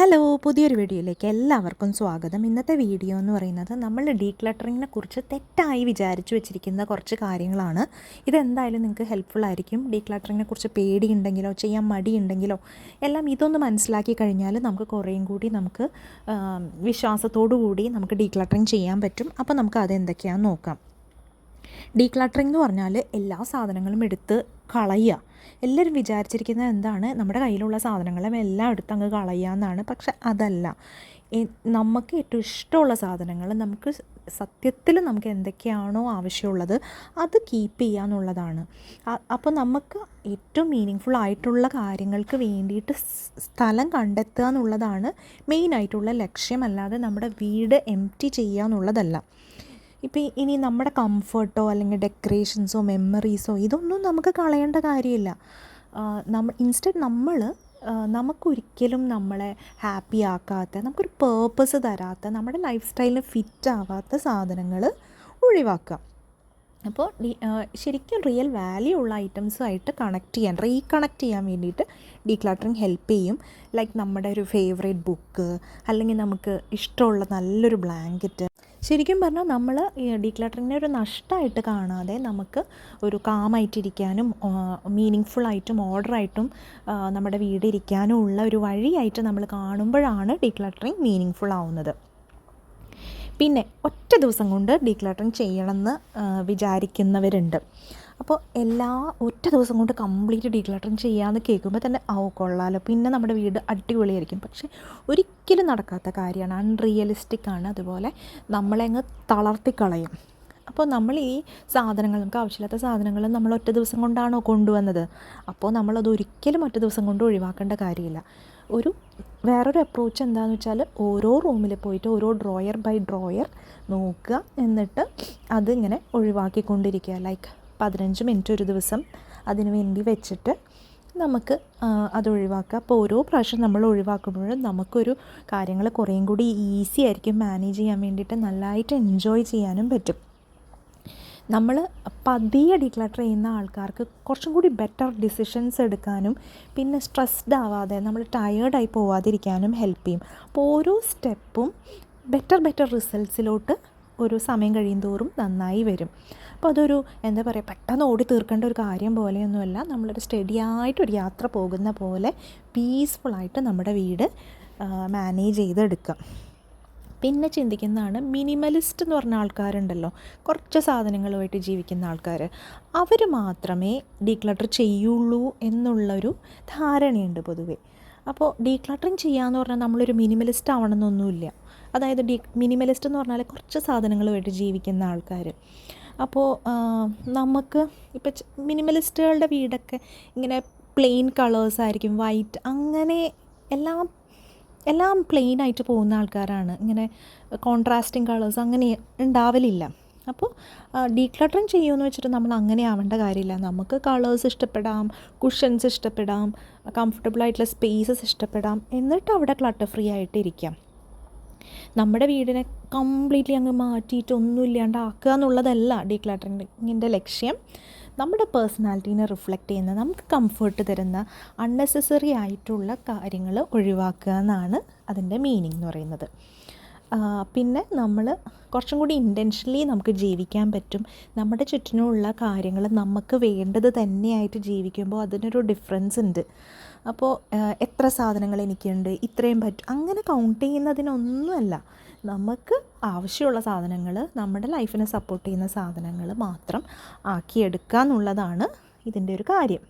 Hello പുതിയൊരു വീഡിയോയിലേക്ക് എല്ലാവർക്കും സ്വാഗതം. ഇന്നത്തെ വീഡിയോ എന്ന് പറയുന്നത് നമ്മൾ ഡീക്ലട്ടറിങ്ങിനെ കുറിച്ച് തെറ്റായി വിചാരിച്ചു വെച്ചിരിക്കുന്ന കുറച്ച് കാര്യങ്ങളാണ്. ഇതെന്തായാലും നിങ്ങൾക്ക് ഹെൽപ്ഫുൾ ആയിരിക്കും. ഡീക്ലട്ടറിങ്ങിനെ കുറിച്ച് പേടിയുണ്ടെങ്കിലോ ചെയ്യാൻ മടിയുണ്ടെങ്കിലോ എല്ലാം ഇതൊന്ന് മനസ്സിലാക്കി കഴിഞ്ഞാൽ നമുക്ക് കുറേയും കൂടി നമുക്ക് വിശ്വാസത്തോടു കൂടി നമുക്ക് ഡീക്ലട്ടറിങ് ചെയ്യാൻ പറ്റും. അപ്പോൾ നമുക്ക് അത് എന്തൊക്കെയാണെന്ന് നോക്കാം. ഡീക്ലട്ടറിംഗ് എന്ന് പറഞ്ഞാൽ എല്ലാ സാധനങ്ങളും എടുത്ത് കളയുക. എല്ലാവരും വിചാരിച്ചിരിക്കുന്നത് എന്താണ്? നമ്മുടെ കയ്യിലുള്ള സാധനങ്ങളും എല്ലാം എടുത്ത് അങ്ങ് കളയുക എന്നാണ്. പക്ഷെ അതല്ല. നമുക്ക് ഏറ്റവും ഇഷ്ടമുള്ള സാധനങ്ങൾ നമുക്ക് സത്യത്തിൽ നമുക്ക് എന്തൊക്കെയാണോ ആവശ്യമുള്ളത് അത് കീപ്പ് ചെയ്യുക എന്നുള്ളതാണ്. അപ്പോൾ നമുക്ക് ഏറ്റവും മീനിങ് ആയിട്ടുള്ള കാര്യങ്ങൾക്ക് വേണ്ടിയിട്ട് സ്ഥലം കണ്ടെത്തുക എന്നുള്ളതാണ് മെയിനായിട്ടുള്ള ലക്ഷ്യം. അല്ലാതെ നമ്മുടെ വീട് എം ടി ചെയ്യുക എന്നുള്ളതല്ല. ഇപ്പം ഇനി നമ്മുടെ കംഫർട്ടോ അല്ലെങ്കിൽ ഡെക്കറേഷൻസോ മെമ്മറീസോ ഇതൊന്നും നമുക്ക് കളയേണ്ട കാര്യമില്ല. നമ്മൾ ഇൻസ്റ്റന്റ് നമ്മൾ നമുക്കൊരിക്കലും നമ്മളെ ഹാപ്പി ആക്കാത്ത നമുക്കൊരു പേർപ്പസ് തരാത്ത നമ്മുടെ ലൈഫ് സ്റ്റൈലിന് ഫിറ്റ് ആവാത്ത സാധനങ്ങൾ ഒഴിവാക്കുക. അപ്പോൾ ശരിക്കും റിയൽ വാല്യൂ ഉള്ള ഐറ്റംസുമായിട്ട് കണക്ട് ചെയ്യാൻ റീകണക്ട് ചെയ്യാൻ വേണ്ടിയിട്ട് ഡീക്ലാറ്ററിങ് ഹെൽപ്പ് ചെയ്യും. ലൈക്ക് നമ്മുടെ ഒരു ഫേവറേറ്റ് ബുക്ക് അല്ലെങ്കിൽ നമുക്ക് ഇഷ്ടമുള്ള നല്ലൊരു ബ്ലാങ്കറ്റ് ശരിക്കും പറഞ്ഞാൽ നമ്മൾ ഈ ഡീക്ലാട്ടറിങ്ങിനെ ഒരു നഷ്ടമായിട്ട് കാണാതെ നമുക്ക് ഒരു കാമായിട്ടിരിക്കാനും മീനിങ് ഫുള്ളായിട്ടും ഓർഡറായിട്ടും നമ്മുടെ വീട് ഇരിക്കാനും ഉള്ള ഒരു വഴിയായിട്ട് നമ്മൾ കാണുമ്പോഴാണ് ഡീക്ലറ്ററിങ് മീനിങ് ഫുൾ ആവുന്നത്. പിന്നെ ഒറ്റ ദിവസം കൊണ്ട് ഡീക്ലറ്ററിങ് ചെയ്യണമെന്ന് വിചാരിക്കുന്നവരുണ്ട്. അപ്പോൾ എല്ലാ ഒറ്റ ദിവസം കൊണ്ട് കംപ്ലീറ്റ് ഡീക്ലട്ടറിങ് ചെയ്യാമെന്ന് കേൾക്കുമ്പോൾ തന്നെ ഓ കൊള്ളാലോ. പിന്നെ നമ്മുടെ വീട് അടിപൊളിയായിരിക്കും. പക്ഷേ ഒരിക്കലും നടക്കാത്ത കാര്യമാണ്. അൺറിയലിസ്റ്റിക് ആണ്. അതുപോലെ നമ്മളെ അങ്ങ് തളർത്തിക്കളയും. അപ്പോൾ നമ്മൾ ഈ സാധനങ്ങൾ നമുക്ക് ആവശ്യമില്ലാത്ത സാധനങ്ങൾ നമ്മൾ ഒറ്റ ദിവസം കൊണ്ടാണോ കൊണ്ടുവന്നത്? അപ്പോൾ നമ്മളത് ഒരിക്കലും ഒറ്റ ദിവസം കൊണ്ട് ഒഴിവാക്കേണ്ട കാര്യമില്ല. ഒരു വേറൊരു അപ്രോച്ച് എന്താണെന്ന് വെച്ചാൽ ഓരോ റൂമിൽ പോയിട്ട് ഓരോ ഡ്രോയർ ബൈ ഡ്രോയർ നോക്കുക. എന്നിട്ട് അതിങ്ങനെ ഒഴിവാക്കിക്കൊണ്ടിരിക്കുക. ലൈക്ക് പതിനഞ്ച് മിനിറ്റ് ഒരു ദിവസം അതിന് വേണ്ടി വെച്ചിട്ട് നമുക്ക് അത് ഒഴിവാക്കുക അപ്പോൾ ഓരോ പ്രാവശ്യം നമ്മൾ ഒഴിവാക്കുമ്പോഴും നമുക്കൊരു കാര്യങ്ങൾ കുറേയും കൂടി ഈസി ആയിരിക്കും മാനേജ് ചെയ്യാൻ വേണ്ടിയിട്ട് നല്ലതായിട്ട് എൻജോയ് ചെയ്യാനും പറ്റും. നമ്മൾ പതിയെ ഡിക്ലട്ടർ ചെയ്യുന്ന ആൾക്കാർക്ക് കുറച്ചും കൂടി ബെറ്റർ ഡിസിഷൻസ് എടുക്കാനും പിന്നെ സ്ട്രെസ്ഡ് ആവാതെ നമ്മൾ ടയേർഡായി പോവാതിരിക്കാനും ഹെൽപ്പ് ചെയ്യും. അപ്പോൾ ഓരോ സ്റ്റെപ്പും ബെറ്റർ ബെറ്റർ റിസൾട്ട്സിലോട്ട് ഒരു സമയം കഴിയും തോറും നന്നായി വരും. അപ്പോൾ അതൊരു എന്താ പറയുക പെട്ടെന്ന് ഓടി തീർക്കേണ്ട ഒരു കാര്യം പോലെയൊന്നുമല്ല. നമ്മളൊരു സ്റ്റഡി ആയിട്ടൊരു യാത്ര പോകുന്ന പോലെ പീസ്ഫുള്ളായിട്ട് നമ്മുടെ വീട് മാനേജ് ചെയ്തെടുക്കാം. പിന്നെ ചിന്തിക്കുന്നതാണ് മിനിമലിസ്റ്റ് എന്ന് പറഞ്ഞ ആൾക്കാരുണ്ടല്ലോ. കുറച്ച് സാധനങ്ങളുമായിട്ട് ജീവിക്കുന്ന ആൾക്കാർ അവർ മാത്രമേ ഡീക്ലട്ടർ ചെയ്യുള്ളൂ എന്നുള്ളൊരു ധാരണയുണ്ട് പൊതുവേ. അപ്പോൾ ഡീക്ലട്ടറിങ് ചെയ്യാന്ന് പറഞ്ഞാൽ നമ്മളൊരു മിനിമലിസ്റ്റ് ആവണമെന്നൊന്നുമില്ല. അതായത് ഡി മിനിമലിസ്റ്റ് എന്ന് പറഞ്ഞാൽ കുറച്ച് സാധനങ്ങളുമായിട്ട് ജീവിക്കുന്ന ആൾക്കാർ അപ്പോൾ നമുക്ക് ഇപ്പം മിനിമലിസ്റ്റുകളുടെ വീടൊക്കെ ഇങ്ങനെ പ്ലെയിൻ കളേഴ്സ് ആയിരിക്കും വൈറ്റ് അങ്ങനെ എല്ലാം എല്ലാം പ്ലെയിൻ ആയിട്ട് പോകുന്ന ആൾക്കാരാണ്. ഇങ്ങനെ കോൺട്രാസ്റ്റിംഗ് കളേഴ്സ് അങ്ങനെ ഉണ്ടാവലില്ല. അപ്പോൾ ഡീക്ലട്ടറിങ് ചെയ്യുമെന്ന് വെച്ചിട്ട് നമ്മൾ അങ്ങനെ ആവേണ്ട കാര്യമില്ല. നമുക്ക് കളേഴ്സ് ഇഷ്ടപ്പെടാം കുഷൻസ് ഇഷ്ടപ്പെടാം കംഫർട്ടബിൾ ആയിട്ടുള്ള സ്പേസസ് ഇഷ്ടപ്പെടാം. എന്നിട്ട് അവിടെ ക്ലട്ടർ ഫ്രീ ആയിട്ട് ഇരിക്കാം. നമ്മുടെ വീടിനെ കംപ്ലീറ്റ്ലി അങ്ങ് മാറ്റിയിട്ട് ഒന്നും എന്നുള്ളതല്ല ഡീക്ലാറ്ററിങ്ങിന്റെ ലക്ഷ്യം. നമ്മുടെ പേഴ്സണാലിറ്റീനെ റിഫ്ലക്റ്റ് ചെയ്യുന്ന നമുക്ക് കംഫർട്ട് തരുന്ന അൺനെസസറി ആയിട്ടുള്ള കാര്യങ്ങൾ ഒഴിവാക്കുക എന്നാണ് അതിന്റെ മീനിങ് എന്ന് പറയുന്നത്. പിന്നെ നമ്മൾ കുറച്ചും കൂടി ഇന്റൻഷനലി നമുക്ക് ജീവിക്കാൻ പറ്റും. നമ്മുടെ ചുറ്റിനുമുള്ള കാര്യങ്ങൾ നമുക്ക് വേണ്ടത് തന്നെയായിട്ട് ജീവിക്കുമ്പോൾ അതിനൊരു ഡിഫറൻസ് ഉണ്ട്. അപ്പോൾ എത്ര സാധനങ്ങൾ എനിക്കുണ്ട് ഇത്രയും പറ്റും അങ്ങനെ കൗണ്ട് ചെയ്യുന്നതിനൊന്നുമല്ല. നമുക്ക് ആവശ്യമുള്ള സാധനങ്ങൾ നമ്മുടെ ലൈഫിനെ സപ്പോർട്ട് ചെയ്യുന്ന സാധനങ്ങൾ മാത്രം ആക്കിയെടുക്കുക എന്നുള്ളതാണ് ഇതിന്റെ ഒരു കാര്യം.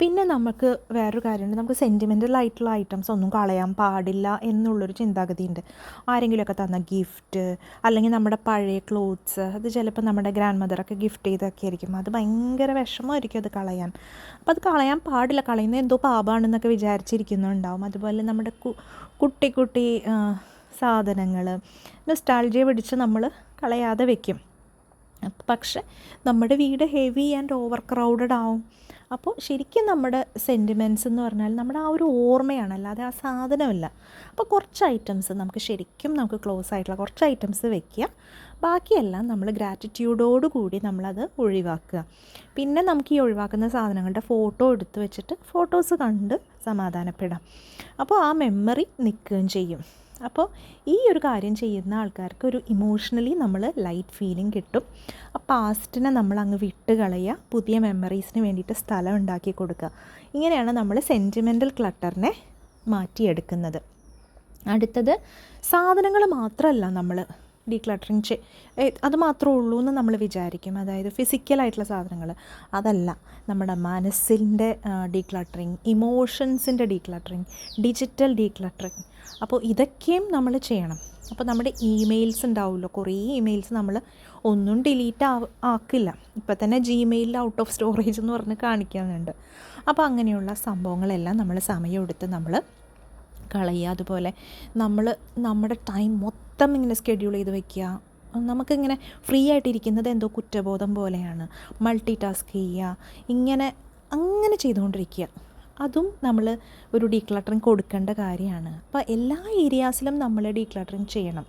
പിന്നെ നമുക്ക് വേറൊരു കാര്യമുണ്ട്. നമുക്ക് സെന്റിമെന്റൽ ആയിട്ടുള്ള ഐറ്റംസ് ഒന്നും കളയാൻ പാടില്ല എന്നുള്ളൊരു ചിന്താഗതിയുണ്ട്. ആരെങ്കിലുമൊക്കെ തന്ന ഗിഫ്റ്റ് അല്ലെങ്കിൽ നമ്മുടെ പഴയ ക്ലോത്ത്സ് അത് ചിലപ്പോൾ നമ്മുടെ ഗ്രാൻഡ് മദറൊക്കെ ഗിഫ്റ്റ് ചെയ്തൊക്കെ ആയിരിക്കും. അത് ഭയങ്കര വിഷമമായിരിക്കും അത് കളയാൻ. അപ്പോൾ അത് കളയാൻ പാടില്ല. കളയുന്നത് എന്തോ പാപമാണെന്നൊക്കെ വിചാരിച്ചിരിക്കുന്നുണ്ടാവും. അതുപോലെ നമ്മുടെ കുട്ടി കുട്ടി സാധനങ്ങൾ നൊസ്റ്റാൾജിയ പിടിച്ച് നമ്മൾ കളയാതെ വെക്കും. പക്ഷെ നമ്മുടെ വീട് ഹെവി ആൻഡ് ഓവർ ക്രൗഡഡ് ആവും. അപ്പോൾ ശരിക്കും നമ്മുടെ സെന്റിമെന്റ്സ് എന്ന് പറഞ്ഞാൽ നമ്മുടെ ആ ഒരു ഓർമ്മയാണ് അല്ലാതെ ആ സാധനമല്ല. അപ്പോൾ കുറച്ച് ഐറ്റംസ് നമുക്ക് ശരിക്കും നമുക്ക് ക്ലോസ് ആയിട്ടുള്ള കുറച്ച് ഐറ്റംസ് വെക്കുക. ബാക്കിയെല്ലാം നമ്മൾ ഗ്രാറ്റിറ്റ്യൂഡോട് കൂടി നമ്മളത് ഒഴിവാക്കുക. പിന്നെ നമുക്ക് ഈ ഒഴിവാക്കുന്ന സാധനങ്ങളുടെ ഫോട്ടോ എടുത്ത് വെച്ചിട്ട് ഫോട്ടോസ് കണ്ട് സമാധാനപ്പെടാം. അപ്പോൾ ആ മെമ്മറി നിൽക്കുകയും ചെയ്യും. അപ്പോൾ ഈ ഒരു കാര്യം ചെയ്യുന്ന ആൾക്കാർക്ക് ഒരു ഇമോഷണലി നമ്മൾ ലൈറ്റ് ഫീലിംഗ് കിട്ടും. ആ പാസ്റ്റിനെ നമ്മൾ അങ്ങ് വിട്ട് കളയുക പുതിയ മെമ്മറീസിന് വേണ്ടിയിട്ട് സ്ഥലം ഉണ്ടാക്കി കൊടുക്കുക. ഇങ്ങനെയാണ് നമ്മൾ സെന്റിമെന്റൽ ക്ലട്ടറിനെ മാറ്റിയെടുക്കുന്നത്. അടുത്തത് സാധനങ്ങൾ മാത്രമല്ല നമ്മൾ ഡീക്ലട്ടറിങ് ചെയ് അത് മാത്രമേ ഉള്ളൂ എന്ന് നമ്മൾ വിചാരിക്കും. അതായത് ഫിസിക്കലായിട്ടുള്ള സാധനങ്ങൾ അതല്ല നമ്മുടെ മനസ്സിന്റെ ഡീക്ലട്ടറിങ് ഇമോഷൻസിന്റെ ഡീക്ലട്ടറിങ് ഡിജിറ്റൽ ഡീക്ലട്ടറിങ് അപ്പോൾ ഇതൊക്കെയും നമ്മൾ ചെയ്യണം. അപ്പോൾ നമ്മുടെ ഇമെയിൽസ് ഉണ്ടാവുമല്ലോ. കുറേ ഇമെയിൽസ് നമ്മൾ ഒന്നും ഡിലീറ്റ് ആ ആക്കില്ല. ഇപ്പം തന്നെ ജിമെയിലിൽ ഔട്ട് ഓഫ് സ്റ്റോറേജ് എന്ന് പറഞ്ഞ് കാണിക്കുന്നുണ്ട്. അപ്പോൾ അങ്ങനെയുള്ള സംഭവങ്ങളെല്ലാം നമ്മൾ സമയമെടുത്ത് നമ്മൾ കളയുക. അതുപോലെ നമ്മൾ നമ്മുടെ ടൈം മൊത്തം ഇങ്ങനെ സ്കെഡ്യൂൾ ചെയ്ത് വെക്കുക. നമുക്കിങ്ങനെ ഫ്രീ ആയിട്ടിരിക്കുന്നത് എന്തോ കുറ്റബോധം പോലെയാണ്. മൾട്ടി ടാസ്ക് ചെയ്യുക. ഇങ്ങനെ അങ്ങനെ ചെയ്തുകൊണ്ടിരിക്കുക. അതും നമ്മൾ ഒരു ഡീക്ലട്ടറിങ് കൊടുക്കേണ്ട കാര്യമാണ്. അപ്പോൾ എല്ലാ ഏരിയാസിലും നമ്മൾ ഡീക്ലട്ടറിങ് ചെയ്യണം.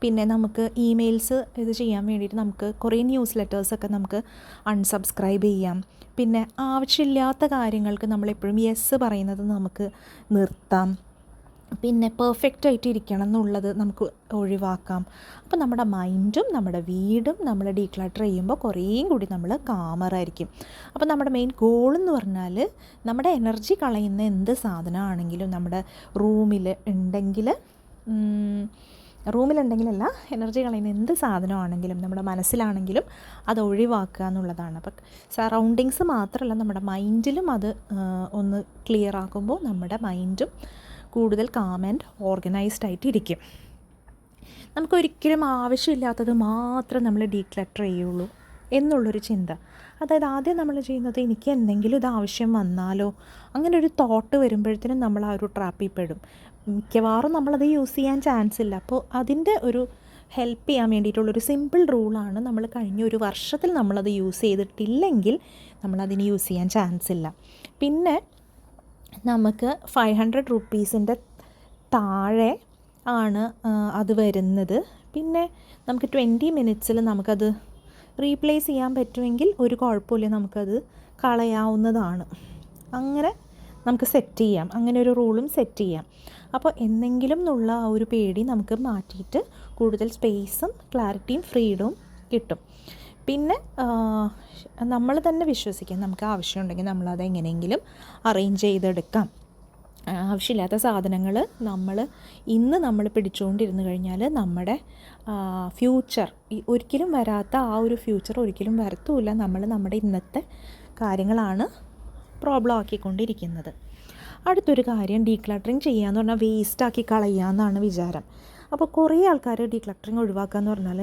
പിന്നെ നമുക്ക് ഇമെയിൽസ് ഇത് ചെയ്യാൻ വേണ്ടിയിട്ട് നമുക്ക് കുറേ ന്യൂസ് ലെറ്റേഴ്സൊക്കെ നമുക്ക് അൺസബ്സ്ക്രൈബ് ചെയ്യാം. പിന്നെ ആവശ്യമില്ലാത്ത കാര്യങ്ങൾക്ക് നമ്മളെപ്പോഴും യെസ് പറയുന്നത് നമുക്ക് നിർത്താം. പിന്നെ പെർഫെക്റ്റ് ആയിട്ട് ഇരിക്കണം എന്നുള്ളത് നമുക്ക് ഒഴിവാക്കാം. അപ്പോൾ നമ്മുടെ മൈൻഡും നമ്മുടെ വീടും നമ്മൾ ഡീക്ലാറ്റർ ചെയ്യുമ്പോൾ കുറേയും കൂടി നമ്മൾ കാമറായിരിക്കും അപ്പോൾ നമ്മുടെ മെയിൻ ഗോൾ എന്ന് പറഞ്ഞാൽ നമ്മുടെ എനർജി കളയുന്ന എന്ത് സാധനമാണെങ്കിലും നമ്മുടെ റൂമിൽ ഉണ്ടെങ്കിൽ റൂമിലുണ്ടെങ്കിലല്ല എനർജി കളയുന്ന എന്ത് സാധനമാണെങ്കിലും നമ്മുടെ മനസ്സിലാണെങ്കിലും അത് ഒഴിവാക്കുക എന്നുള്ളതാണ്. അപ്പം സറൗണ്ടിങ്സ് മാത്രമല്ല നമ്മുടെ മൈൻഡിലും അത് ഒന്ന് ക്ലിയർ ആക്കുമ്പോൾ നമ്മുടെ മൈൻഡും കൂടുതൽ കാം ആൻഡ് ഓർഗനൈസ്ഡ് ആയിട്ട് ഇരിക്കും നമുക്കൊരിക്കലും ആവശ്യമില്ലാത്തത് മാത്രം നമ്മൾ ഡീക്ലട്ടർ ചെയ്യുള്ളൂ എന്നുള്ളൊരു ചിന്ത. അതായത് ആദ്യം നമ്മൾ ചെയ്യുന്നത് എനിക്ക് എന്തെങ്കിലും ഇത് ആവശ്യം വന്നാലോ അങ്ങനെ ഒരു തോട്ട് വരുമ്പോഴത്തേനും നമ്മൾ ആ ഒരു ട്രാപ്പിൽ പെടും. മിക്കവാറും നമ്മളത് യൂസ് ചെയ്യാൻ ചാൻസ് ഇല്ല. അപ്പോൾ അതിന്റെ ഒരു ഹെൽപ്പ് ചെയ്യാൻ വേണ്ടിയിട്ടുള്ളൊരു സിമ്പിൾ റൂളാണ് നമ്മൾ കഴിഞ്ഞ ഒരു വർഷത്തിൽ നമ്മളത് യൂസ് ചെയ്തിട്ടില്ലെങ്കിൽ നമ്മളതിന് യൂസ് ചെയ്യാൻ ചാൻസ് ഇല്ല. പിന്നെ നമുക്ക് ഫൈവ് ഹൺഡ്രഡ് റുപ്പീസിന്റെ താഴെ ആണ് അത് വരുന്നത്. പിന്നെ നമുക്ക് ട്വന്റി മിനിറ്റ്സിൽ നമുക്കത് റീപ്ലേസ് ചെയ്യാൻ പറ്റുമെങ്കിൽ ഒരു കുഴപ്പമില്ല നമുക്കത് കളയാവുന്നതാണ്. അങ്ങനെ നമുക്ക് സെറ്റ് ചെയ്യാം. അങ്ങനെ ഒരു റൂളും സെറ്റ് ചെയ്യാം. അപ്പോൾ എന്തെങ്കിലും എന്നുള്ള ആ ഒരു പേടി നമുക്ക് മാറ്റിയിട്ട് കൂടുതൽ സ്പേസും ക്ലാരിറ്റിയും ഫ്രീഡവും കിട്ടും. പിന്നെ നമ്മൾ തന്നെ വിശ്വസിക്കാം. നമുക്ക് ആവശ്യമുണ്ടെങ്കിൽ നമ്മളത് എങ്ങനെയെങ്കിലും അറേഞ്ച് ചെയ്തെടുക്കാം. ആവശ്യമില്ലാത്ത സാധനങ്ങൾ നമ്മൾ ഇന്ന് നമ്മൾ പിടിച്ചുകൊണ്ടിരുന്നു കഴിഞ്ഞാൽ നമ്മുടെ ഫ്യൂച്ചർ ഒരിക്കലും വരാത്ത ആ ഒരു ഫ്യൂച്ചർ ഒരിക്കലും വരത്തുമില്ല. നമ്മൾ നമ്മുടെ ഇന്നത്തെ കാര്യങ്ങളാണ് പ്രോബ്ലം ആക്കിക്കൊണ്ടിരിക്കുന്നത്. അടുത്തൊരു കാര്യം ഡീക്ലട്ടറിങ് ചെയ്യുക എന്ന് പറഞ്ഞാൽ വേസ്റ്റാക്കി കളയുക എന്നാണ് വിചാരം. അപ്പോൾ കുറേ ആൾക്കാർ ഡീക്ലട്ടറിങ് ഒഴിവാക്കുക എന്ന് പറഞ്ഞാൽ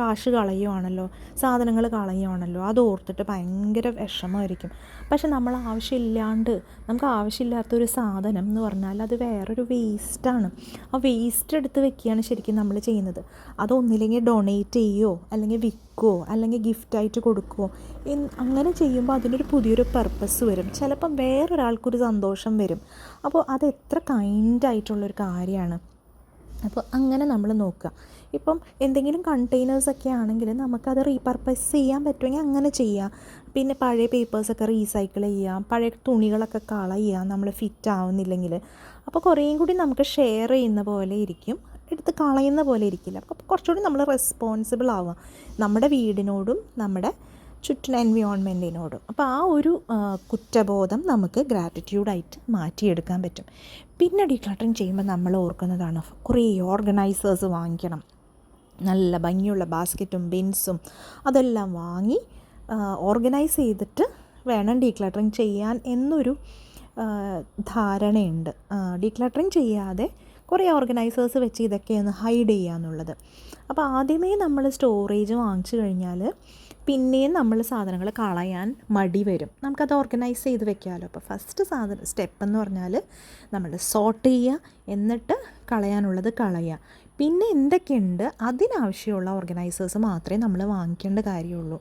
കാശ് കളയുവാണല്ലോ സാധനങ്ങൾ കളയുവാണല്ലോ അത് ഓർത്തിട്ട് ഭയങ്കര വിഷമമായിരിക്കും. പക്ഷെ നമ്മൾ ആവശ്യമില്ലാണ്ട് നമുക്ക് ആവശ്യമില്ലാത്തൊരു സാധനം എന്ന് പറഞ്ഞാൽ അത് വേറൊരു വേസ്റ്റാണ് ആ വേസ്റ്റ് എടുത്ത് വെക്കുകയാണ് ശരിക്കും നമ്മൾ ചെയ്യുന്നത്. അതൊന്നില്ലെങ്കിൽ ഡൊണേറ്റ് ചെയ്യുമോ അല്ലെങ്കിൽ വിൽക്കുമോ അല്ലെങ്കിൽ ഗിഫ്റ്റായിട്ട് കൊടുക്കുമോ അങ്ങനെ ചെയ്യുമ്പോൾ അതിനൊരു പുതിയൊരു പർപ്പസ് വരും. ചിലപ്പം വേറൊരാൾക്കൊരു സന്തോഷം വരും. അപ്പോൾ അത് എത്ര കൈൻഡായിട്ടുള്ളൊരു കാര്യമാണ്. അപ്പോൾ അങ്ങനെ നമ്മൾ നോക്കുക. ഇപ്പം എന്തെങ്കിലും കണ്ടെയ്നേഴ്സൊക്കെ ആണെങ്കിൽ നമുക്കത് റീപർപ്പസ് ചെയ്യാൻ പറ്റുമെങ്കിൽ അങ്ങനെ ചെയ്യാം. പിന്നെ പഴയ പേപ്പേഴ്സൊക്കെ റീസൈക്കിൾ ചെയ്യാം. പഴയ തുണികളൊക്കെ കളയുക നമ്മൾ ഫിറ്റ് ആവുന്നില്ലെങ്കിൽ. അപ്പോൾ കുറേയും കൂടി നമുക്ക് ഷെയർ ചെയ്യുന്ന പോലെ ഇരിക്കും. എടുത്ത് കളയുന്ന പോലെ ഇരിക്കില്ല. അപ്പോൾ കുറച്ചുകൂടി നമ്മൾ റെസ്പോൺസിബിൾ ആവുക. നമ്മുടെ വീടിനോടും നമ്മുടെ ചുറ്റൻ എൻവിയോൺമെന്റിനോടും അപ്പോൾ ആ ഒരു കുറ്റബോധം നമുക്ക് ഗ്രാറ്റിറ്റ്യൂഡായിട്ട് മാറ്റിയെടുക്കാൻ പറ്റും. പിന്നെ ഡീക്ലട്ടറിങ് ചെയ്യുമ്പോൾ നമ്മൾ ഓർക്കുന്നതാണ് കുറേ ഓർഗനൈസേഴ്സ് വാങ്ങിക്കണം. നല്ല ഭംഗിയുള്ള ബാസ്ക്കറ്റും ബിൻസും അതെല്ലാം വാങ്ങി ഓർഗനൈസ് ചെയ്തിട്ട് വേണം ഡീക്ലട്ടറിങ് ചെയ്യാൻ എന്നൊരു ധാരണയുണ്ട്. ഡീക്ലട്ടറിങ് ചെയ്യാതെ കുറേ ഓർഗനൈസേഴ്സ് വെച്ച് ഇതൊക്കെ ഒന്ന് ഹൈഡ് ചെയ്യാന്നുള്ളത്. അപ്പോൾ ആദ്യമേ നമ്മൾ സ്റ്റോറേജ് വാങ്ങിച്ചു കഴിഞ്ഞാൽ പിന്നെയും നമ്മൾ സാധനങ്ങൾ കളയാൻ മടി വരും. നമുക്കത് ഓർഗനൈസ് ചെയ്ത് വെക്കാമല്ലോ. അപ്പോൾ ഫസ്റ്റ് സാധന സ്റ്റെപ്പ് എന്ന് പറഞ്ഞാൽ നമ്മൾ സോർട്ട് ചെയ്യുക എന്നിട്ട് കളയാനുള്ളത് കളയുക. പിന്നെ എന്തൊക്കെയുണ്ട്? അതിനാവശ്യമുള്ള ഓർഗനൈസേഴ്സ് മാത്രമേ നമ്മൾ വാങ്ങിക്കേണ്ട കാര്യമുള്ളൂ.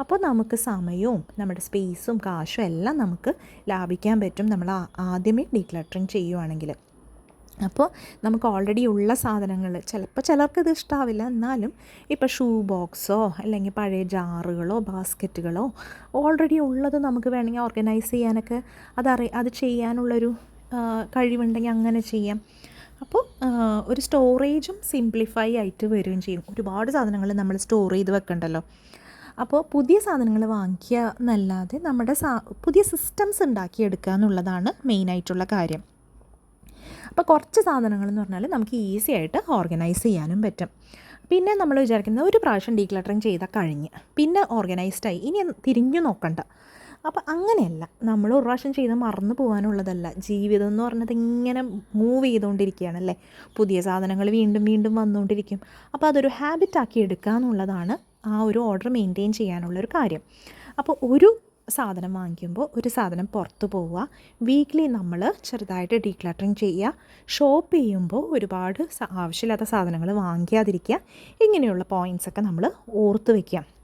അപ്പോൾ നമുക്ക് സമയവും നമ്മുടെ സ്പേസും കാശും എല്ലാം നമുക്ക് ലാഭിക്കാൻ പറ്റും. നമ്മൾ ആദ്യമേ ഡീക്ലറ്ററിങ് ചെയ്യുവാണെങ്കിൽ. അപ്പോൾ നമുക്ക് ഓൾറെഡി ഉള്ള സാധനങ്ങൾ ചിലപ്പോൾ ചിലർക്ക് ഇത് ഇഷ്ടാവില്ല. എന്നാലും ഇപ്പോൾ ഷൂ ബോക്സോ അല്ലെങ്കിൽ പഴയ ജാറുകളോ ബാസ്ക്കറ്റുകളോ ഓൾറെഡി ഉള്ളത് നമുക്ക് വേണമെങ്കിൽ ഓർഗനൈസ് ചെയ്യാനൊക്കെ അതറി അത് ചെയ്യാനുള്ളൊരു കഴിവുണ്ടെങ്കിൽ അങ്ങനെ ചെയ്യാം. അപ്പോൾ ഒരു സ്റ്റോറേജും സിംപ്ലിഫൈ ആയിട്ട് വരികയും ചെയ്യും. ഒരുപാട് സാധനങ്ങൾ നമ്മൾ സ്റ്റോർ ചെയ്ത് വെക്കണ്ടല്ലോ. അപ്പോൾ പുതിയ സാധനങ്ങൾ വാങ്ങിക്കുക എന്നല്ലാതെ നമ്മുടെ സാ പുതിയ സിസ്റ്റംസ് ഉണ്ടാക്കിയെടുക്കുക എന്നുള്ളതാണ് മെയിനായിട്ടുള്ള കാര്യം. അപ്പോൾ കുറച്ച് സാധനങ്ങൾ എന്ന് പറഞ്ഞാൽ നമുക്ക് ഈസി ആയിട്ട് ഓർഗനൈസ് ചെയ്യാനും പറ്റും. പിന്നെ നമ്മൾ വിചാരിക്കുന്നത് ഒരു പ്രാവശ്യം ഡീക്ലട്ടറിങ് ചെയ്താൽ കഴിഞ്ഞ്. പിന്നെ ഓർഗനൈസ്ഡായി ഇനി തിരിഞ്ഞു നോക്കണ്ട. അപ്പോൾ അങ്ങനെയല്ല. നമ്മൾ ഒരു പ്രാവശ്യം ചെയ്ത് മറന്നു പോകാനുള്ളതല്ല. ജീവിതം എന്ന് പറഞ്ഞത് ഇങ്ങനെ മൂവ് ചെയ്തുകൊണ്ടിരിക്കുകയാണല്ലേ? പുതിയ സാധനങ്ങൾ വീണ്ടും വീണ്ടും വന്നുകൊണ്ടിരിക്കും. അപ്പോൾ അതൊരു ഹാബിറ്റാക്കി എടുക്കുക എന്നുള്ളതാണ് ആ ഒരു ഓർഡർ മെയിന്റെയിൻ ചെയ്യാനുള്ളൊരു കാര്യം. അപ്പോൾ ഒരു സാധനം വാങ്ങിക്കുമ്പോൾ ഒരു സാധനം പുറത്ത് പോവുക. വീക്ക്ലി നമ്മൾ ചെറുതായിട്ട് ഡീക്ലട്ടറിങ് ചെയ്യുക. ഷോപ്പ് ചെയ്യുമ്പോൾ ഒരുപാട് ആവശ്യമില്ലാത്ത സാധനങ്ങൾ വാങ്ങിക്കാതിരിക്കുക. ഇങ്ങനെയുള്ള പോയിന്റ്സൊക്കെ നമ്മൾ ഓർത്ത് വയ്ക്കുക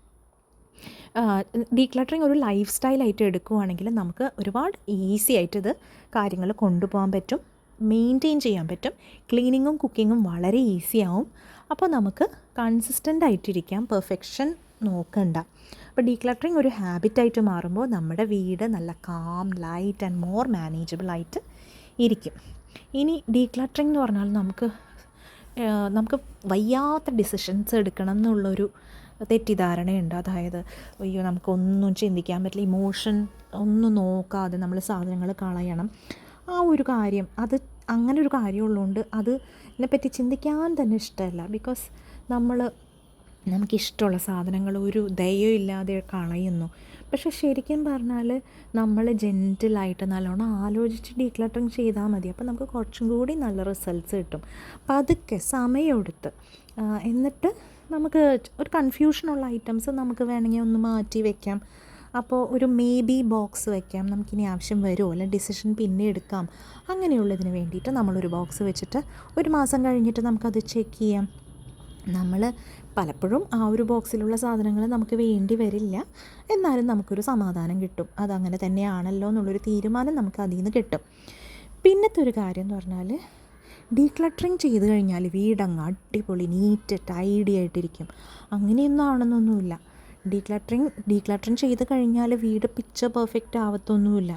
ഡീക്ലട്ടറിങ് ഒരു ലൈഫ് സ്റ്റൈലായിട്ട് എടുക്കുവാണെങ്കിൽ നമുക്ക് ഒരുപാട് ഈസി ആയിട്ട് ഇത് കാര്യങ്ങൾ കൊണ്ടുപോകാൻ പറ്റും മെയിന്റെയിൻ ചെയ്യാൻ പറ്റും. ക്ലീനിങ്ങും കുക്കിങ്ങും വളരെ ഈസി ആവും. അപ്പോൾ നമുക്ക് കൺസിസ്റ്റന്റ് ആയിട്ടിരിക്കാം പെർഫെക്ഷൻ നോക്കണ്ട. അപ്പോൾ ഡീക്ലട്ടറിങ് ഒരു ഹാബിറ്റായിട്ട് മാറുമ്പോൾ നമ്മുടെ വീട് നല്ല calm light and more manageable ആയിട്ട് ഇരിക്കും. ഇനി ഡീക്ലട്ടറിങ് എന്ന് പറഞ്ഞാൽ നമുക്ക് നമുക്ക് വയ്യാത്ത ഡിസിഷൻസ് എടുക്കണം എന്നുള്ളൊരു തെറ്റിദ്ധാരണയുണ്ട്. അതായത് അയ്യോ നമുക്കൊന്നും ചിന്തിക്കാൻ പറ്റില്ല. ഇമോഷൻ ഒന്നും നോക്കാതെ നമ്മൾ സാധനങ്ങൾ കളയണം. ആ ഒരു കാര്യം അത് അങ്ങനെ ഒരു കാര്യമുള്ളതുകൊണ്ട് അത് ഇതിനെപ്പറ്റി ചിന്തിക്കാൻ തന്നെ ഇഷ്ടമല്ല ബിക്കോസ് നമ്മൾ നമുക്കിഷ്ടമുള്ള സാധനങ്ങൾ ഒരു ദയമില്ലാതെ കളയുന്നു. പക്ഷെ ശരിക്കും പറഞ്ഞാൽ നമ്മൾ ജെന്റിലായിട്ട് നല്ലോണം ആലോചിച്ച് ഡീക്ലട്ടറിങ് ചെയ്താൽ മതി. അപ്പോൾ നമുക്ക് കുറച്ചും കൂടി നല്ല റിസൾട്ട്സ് കിട്ടും. പതുക്കെ സമയമെടുത്ത് എന്നിട്ട് നമുക്ക് ഒരു കൺഫ്യൂഷനുള്ള ഐറ്റംസ് നമുക്ക് വേണമെങ്കിൽ ഒന്ന് മാറ്റി വെക്കാം. അപ്പോൾ ഒരു മേ ബി ബോക്സ് വെക്കാം. നമുക്കിനി ആവശ്യം വരുമോ? അല്ല ഡിസിഷൻ പിന്നെ എടുക്കാം. അങ്ങനെയുള്ളതിന് വേണ്ടിയിട്ട് നമ്മളൊരു ബോക്സ് വെച്ചിട്ട് ഒരു മാസം കഴിഞ്ഞിട്ട് നമുക്കത് ചെക്ക് ചെയ്യാം. നമ്മൾ പലപ്പോഴും ആ ഒരു ബോക്സിലുള്ള സാധനങ്ങൾ നമുക്ക് വേണ്ടി വരില്ല. എന്നാലും നമുക്കൊരു സമാധാനം കിട്ടും. അതങ്ങനെ തന്നെയാണല്ലോ എന്നുള്ളൊരു തീരുമാനം നമുക്ക് അതിൽ നിന്ന് കിട്ടും. പിന്നത്തെ ഒരു കാര്യം എന്ന് പറഞ്ഞാൽ ഡീക്ലട്ടറിങ് ചെയ്ത് കഴിഞ്ഞാൽ വീടങ്ങ് അടിപൊളി നീറ്റ് ടൈഡി ആയിട്ടിരിക്കും. അങ്ങനെയൊന്നും ആവണമെന്നൊന്നുമില്ല ഡീക്ലട്ടറിങ് ഡീക്ലട്ടറിങ് ചെയ്ത് കഴിഞ്ഞാൽ വീട് പിക്ചർ പെർഫെക്റ്റ് ആവത്തൊന്നുമില്ല.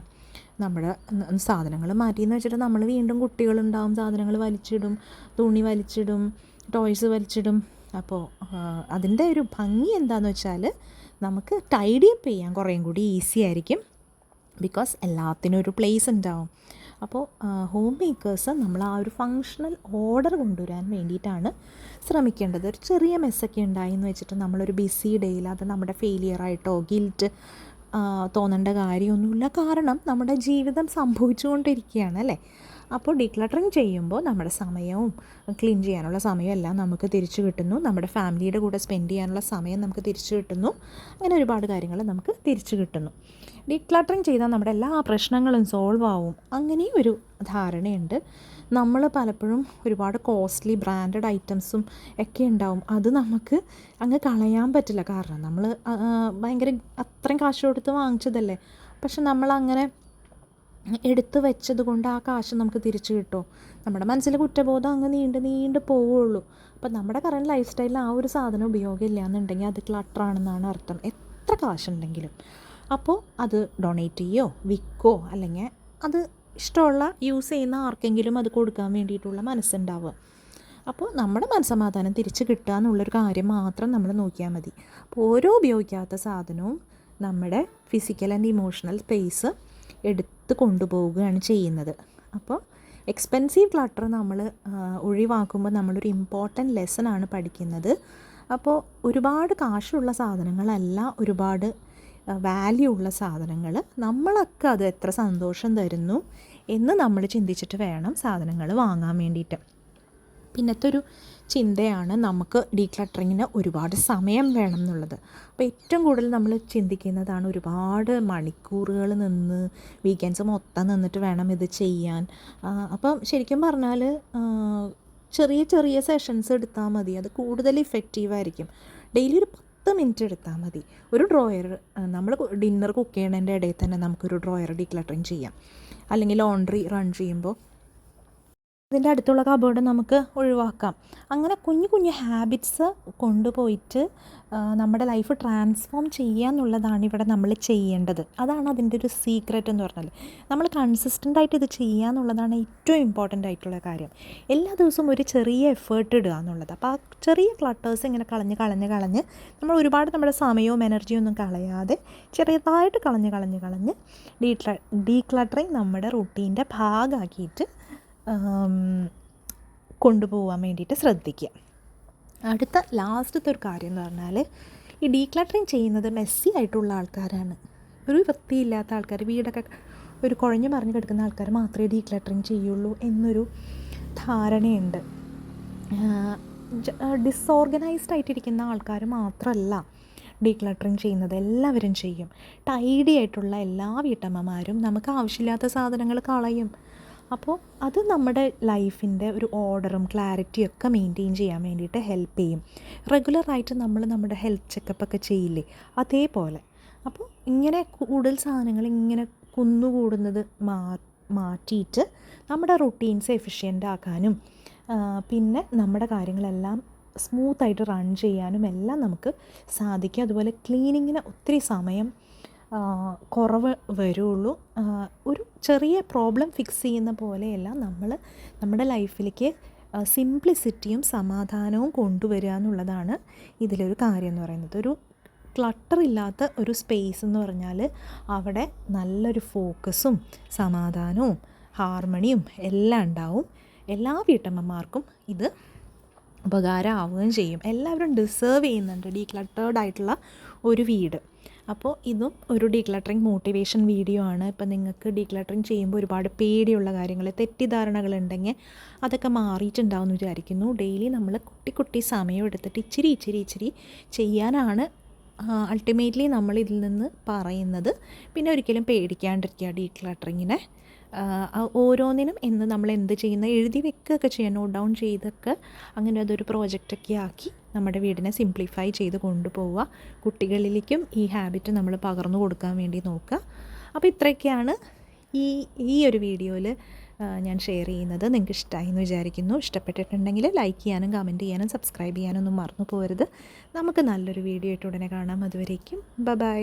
നമ്മുടെ സാധനങ്ങൾ മാറ്റിയെന്ന് വെച്ചിട്ട് നമ്മൾ വീണ്ടും കുട്ടികളുണ്ടാവും സാധനങ്ങൾ വലിച്ചിടും തുണി വലിച്ചിടും ടോയ്സ് വലിച്ചിടും. അപ്പോൾ അതിന്റെ ഒരു ഭംഗി എന്താണെന്ന് വെച്ചാൽ നമുക്ക് ടൈഡി അപ്പ് ചെയ്യാൻ കുറേയും കൂടി ഈസി ആയിരിക്കും. ബിക്കോസ് എല്ലാത്തിനും ഒരു പ്ലേസ് ഉണ്ടാവും. അപ്പോൾ ഹോം മേക്കേഴ്സ് നമ്മൾ ആ ഒരു ഫങ്ഷണൽ ഓർഡർ കൊണ്ടുവരാൻ വേണ്ടിയിട്ടാണ് ശ്രമിക്കേണ്ടത്. ഒരു ചെറിയ മെസ്സൊക്കെ ഉണ്ടായി എന്ന് വെച്ചിട്ട് നമ്മളൊരു ബിസി ഡേയിൽ അത് നമ്മുടെ ഫെയിലിയറായിട്ടോ ഗിൽറ്റ് തോന്നേണ്ട കാര്യമൊന്നുമില്ല. കാരണം നമ്മുടെ ജീവിതം സംഭവിച്ചുകൊണ്ടിരിക്കുകയാണ് അല്ലേ? അപ്പോൾ ഡീക്ലട്ടറിങ് ചെയ്യുമ്പോൾ നമ്മുടെ സമയവും ക്ലീൻ ചെയ്യാനുള്ള സമയം എല്ലാം നമുക്ക് തിരിച്ചു കിട്ടുന്നു. നമ്മുടെ ഫാമിലിയുടെ കൂടെ സ്പെൻഡ് ചെയ്യാനുള്ള സമയം നമുക്ക് തിരിച്ചു കിട്ടുന്നു. അങ്ങനെ ഒരുപാട് കാര്യങ്ങൾ നമുക്ക് തിരിച്ചു കിട്ടുന്നു. ഡീക്ലട്ടറിങ് ചെയ്താൽ നമ്മുടെ എല്ലാ പ്രശ്നങ്ങളും സോൾവ് ആവും. അങ്ങനെയും ഒരു ധാരണയുണ്ട്. നമ്മൾ പലപ്പോഴും ഒരുപാട് കോസ്റ്റ്ലി ബ്രാൻഡഡ് ഐറ്റംസും ഒക്കെ ഉണ്ടാവും. അത് നമുക്ക് അങ്ങ് കളയാൻ പറ്റില്ല. കാരണം നമ്മൾ ഭയങ്കര അത്രയും കാശ് കൊടുത്ത് വാങ്ങിച്ചതല്ലേ? പക്ഷെ നമ്മളങ്ങനെ എടുത്തു വെച്ചത് കൊണ്ട് ആ കാശ് നമുക്ക് തിരിച്ചു കിട്ടുമോ നമ്മുടെ മനസ്സിൽ കുറ്റബോധം അങ്ങ് നീണ്ട് നീണ്ട് പോവുള്ളൂ. അപ്പം നമ്മുടെ കറണ്ട് ലൈഫ് സ്റ്റൈലിൽ ആ ഒരു സാധനം ഉപയോഗമില്ല എന്നുണ്ടെങ്കിൽ അത് ക്ലട്ടറാണെന്നാണ് അർത്ഥം. എത്ര കാശുണ്ടെങ്കിലും. അപ്പോൾ അത് ഡൊണേറ്റ് ചെയ്യോ വിൽക്കോ അല്ലെങ്കിൽ അത് ഇഷ്ടമുള്ള യൂസ് ചെയ്യുന്ന ആർക്കെങ്കിലും അത് കൊടുക്കാൻ വേണ്ടിയിട്ടുള്ള മനസ്സുണ്ടാവുക. അപ്പോൾ നമ്മുടെ മനസ്സമാധാനം തിരിച്ച് കിട്ടുക എന്നുള്ളൊരു കാര്യം മാത്രം നമ്മൾ നോക്കിയാൽ മതി. അപ്പോൾ ഓരോ ഉപയോഗിക്കാത്ത സാധനവും നമ്മുടെ ഫിസിക്കൽ ആൻഡ് ഇമോഷണൽ സ്പേസ് എടുത്ത് കൊണ്ടുപോവുകയാണ് ചെയ്യുന്നത്. അപ്പോൾ എക്സ്പെൻസീവ് ക്ലട്ടർ നമ്മൾ ഒഴിവാക്കുമ്പോൾ നമ്മളൊരു ഇമ്പോർട്ടന്റ് ആണ് പഠിക്കുന്നത്. അപ്പോൾ ഒരുപാട് കാശുള്ള സാധനങ്ങളല്ല ഒരുപാട് വാല്യൂ ഉള്ള സാധനങ്ങൾ നമ്മളൊക്കെ അത് എത്ര സന്തോഷം തരുന്നു എന്ന് നമ്മൾ ചിന്തിച്ചിട്ട് വേണം സാധനങ്ങൾ വാങ്ങാൻ വേണ്ടിയിട്ട്. പിന്നത്തെ ഒരു ചിന്തയാണ് നമുക്ക് ഡീക്ലട്ടറിങ്ങിന് ഒരുപാട് സമയം വേണം എന്നുള്ളത്. അപ്പോൾ ഏറ്റവും കൂടുതൽ നമ്മൾ ചിന്തിക്കുന്നതാണ് ഒരുപാട് മണിക്കൂറുകൾ നിന്ന് വീക്കെൻഡ്സ് മൊത്തം നിന്നിട്ട് വേണം ഇത് ചെയ്യാൻ. അപ്പം ശരിക്കും പറഞ്ഞാൽ ചെറിയ ചെറിയ സെഷൻസ് എടുത്താൽ മതി. അത് കൂടുതൽ ഇഫക്റ്റീവായിരിക്കും ഡെയിലി ഒരു പത്ത് മിനിറ്റ് എടുത്താൽ മതി. ഒരു ഡ്രോയർ നമ്മൾ ഡിന്നർ കുക്ക് ചെയ്യണതിന്റെ ഇടയിൽ തന്നെ നമുക്കൊരു ഡ്രോയർ ഡീക്ലട്ടറിങ് ചെയ്യാം. അല്ലെങ്കിൽ ലോണ്ട്രി റൺ ചെയ്യുമ്പോൾ ഇതിന്റെ അടുത്തുള്ള കബോർഡ് നമുക്ക് ഒഴിവാക്കാം. അങ്ങനെ കുഞ്ഞു കുഞ്ഞു ഹാബിറ്റ്സ് കൊണ്ടുപോയിട്ട് നമ്മുടെ ലൈഫ് ട്രാൻസ്ഫോം ചെയ്യുക എന്നുള്ളതാണ് ഇവിടെ നമ്മൾ ചെയ്യേണ്ടത്. അതാണ് അതിന്റെ ഒരു സീക്രറ്റ് എന്ന് പറഞ്ഞാൽ നമ്മൾ കൺസിസ്റ്റന്റ് ആയിട്ട് ഇത് ചെയ്യുക എന്നുള്ളതാണ് ഏറ്റവും ഇമ്പോർട്ടന്റ് ആയിട്ടുള്ള കാര്യം. എല്ലാ ദിവസവും ഒരു ചെറിയ എഫേർട്ട് ഇടുക എന്നുള്ളത്. അപ്പോൾ ആ ചെറിയ ക്ലട്ടേഴ്സ് ഇങ്ങനെ കളഞ്ഞ് കളഞ്ഞ് കളഞ്ഞ് നമ്മൾ ഒരുപാട് നമ്മുടെ സമയവും എനർജിയും ഒന്നും കളയാതെ ചെറിയതായിട്ട് കളഞ്ഞ് കളഞ്ഞ് കളഞ്ഞ് ഡീ ഡീക്ലട്ടറിങ് നമ്മുടെ റുട്ടീന്റെ ഭാഗമാക്കിയിട്ട് കൊണ്ടുപോകാൻ വേണ്ടിയിട്ട് ശ്രദ്ധിക്കുക. അടുത്ത ലാസ്റ്റത്തെ ഒരു കാര്യം എന്ന് പറഞ്ഞാൽ ഈ ഡീക്ലട്ടറിങ് ചെയ്യുന്നത് മെസ്സി ആയിട്ടുള്ള ആൾക്കാരാണ്. ഒരു വൃത്തിയില്ലാത്ത ആൾക്കാർ വീടൊക്കെ ഒരു കുഴഞ്ഞു മറിഞ്ഞ് കിടക്കുന്ന ആൾക്കാർ മാത്രമേ ഡീക്ലട്ടറിങ് ചെയ്യുള്ളൂ എന്നൊരു ധാരണയുണ്ട്. ഡിസോർഗനൈസ്ഡ് ആയിട്ടിരിക്കുന്ന ആൾക്കാർ മാത്രമല്ല ഡീക്ലട്ടറിങ് ചെയ്യുന്നത്. എല്ലാവരും ചെയ്യും. ടൈഡി ആയിട്ടുള്ള എല്ലാ വീട്ടമ്മമാരും നമുക്ക് ആവശ്യമില്ലാത്ത സാധനങ്ങൾ കളയും. അപ്പോൾ അത് നമ്മുടെ ലൈഫിന്റെ ഒരു ഓർഡറും ക്ലാരിറ്റിയും ഒക്കെ മെയിന്റെയിൻ ചെയ്യാൻ വേണ്ടിയിട്ട് ഹെൽപ്പ് ചെയ്യും. റെഗുലറായിട്ട് നമ്മൾ നമ്മുടെ ഹെൽത്ത് ചെക്കപ്പ് ഒക്കെ ചെയ്യില്ലേ? അതേപോലെ. അപ്പോൾ ഇങ്ങനെ കൂടുതൽ സാധനങ്ങൾ ഇങ്ങനെ കുന്നുകൂടുന്നത് മാ മാറ്റിയിട്ട് നമ്മുടെ റൊട്ടീൻസ് എഫിഷ്യന്റ് ആക്കാനും പിന്നെ നമ്മുടെ കാര്യങ്ങളെല്ലാം സ്മൂത്തായിട്ട് റൺ ചെയ്യാനും എല്ലാം നമുക്ക് സാധിക്കും. അതുപോലെ ക്ലീനിങ്ങിന് ഒത്തിരി സമയം കുറവ് വരുള്ളൂ. ഒരു ചെറിയ പ്രോബ്ലം ഫിക്സ് ചെയ്യുന്ന പോലെയല്ല നമ്മൾ നമ്മുടെ ലൈഫിലേക്ക് സിംപ്ലിസിറ്റിയും സമാധാനവും കൊണ്ടുവരിക എന്നുള്ളതാണ് ഇതിലൊരു കാര്യം എന്ന് പറയുന്നത്. ഒരു ക്ലട്ടർ ഇല്ലാത്ത ഒരു സ്പേസ് എന്ന് പറഞ്ഞാൽ അവിടെ നല്ലൊരു ഫോക്കസും സമാധാനവും ഹാർമണിയും എല്ലാം ഉണ്ടാവും. എല്ലാ വീട്ടമ്മമാർക്കും ഇത് ഉപകാരമാവുകയും ചെയ്യും. എല്ലാവരും ഡിസേർവ് ചെയ്യുന്നുണ്ട് ഡീക്ലട്ടേർഡ് ആയിട്ടുള്ള ഒരു വീട്. അപ്പോൾ ഇതും ഒരു ഡീക്ലട്ടറിങ് മോട്ടിവേഷൻ വീഡിയോ ആണ്. ഇപ്പം നിങ്ങൾക്ക് ഡീക്ലട്ടറിങ് ചെയ്യുമ്പോൾ ഒരുപാട് പേടിയുള്ള കാര്യങ്ങൾ തെറ്റിദ്ധാരണകൾ ഉണ്ടെങ്കിൽ അതൊക്കെ മാറിയിട്ടുണ്ടാവും എന്ന് വിചാരിക്കുന്നു. ഡെയിലി നമ്മൾ കുട്ടി കുട്ടി സമയം എടുത്തിട്ട് ഇച്ചിരി ഇച്ചിരി ഇച്ചിരി ചെയ്യാനാണ് അൾട്ടിമേറ്റ്ലി നമ്മൾ ഇതിൽ നിന്ന് പറയുന്നത്. പിന്നെ ഒരിക്കലും പേടിക്കാണ്ടിരിക്കുക ഡീക്ലട്ടറിങ്ങിനെ ഓരോന്നിനും എന്ന് നമ്മൾ എന്ത് ചെയ്യുന്ന എഴുതി വെക്കുകയൊക്കെ ചെയ്യാം. നോട്ട് ഡൗൺ ചെയ്തൊക്കെ അങ്ങനെ അതൊരു പ്രോജക്റ്റൊക്കെ ആക്കി നമ്മുടെ വീടിനെ സിംപ്ലിഫൈ ചെയ്ത് കൊണ്ടുപോവുക കുട്ടികളിലേക്കും ഈ ഹാബിറ്റ് നമ്മൾ പകർന്നു കൊടുക്കാൻ വേണ്ടി നോക്കുക. അപ്പോൾ ഇത്രയൊക്കെയാണ് ഈ ഈ ഒരു വീഡിയോയിൽ ഞാൻ ഷെയർ ചെയ്യുന്നത്. നിങ്ങൾക്ക് ഇഷ്ടമായി എന്ന് വിചാരിക്കുന്നു. ഇഷ്ടപ്പെട്ടിട്ടുണ്ടെങ്കിൽ ലൈക്ക് ചെയ്യാനും കമന്റ് ചെയ്യാനും സബ്സ്ക്രൈബ് ചെയ്യാനൊന്നും മറന്നു പോകരുത് നമുക്ക് നല്ലൊരു വീഡിയോ ആയിട്ട് ഉടനെ കാണാം. അതുവരേക്കും. ബ ബൈ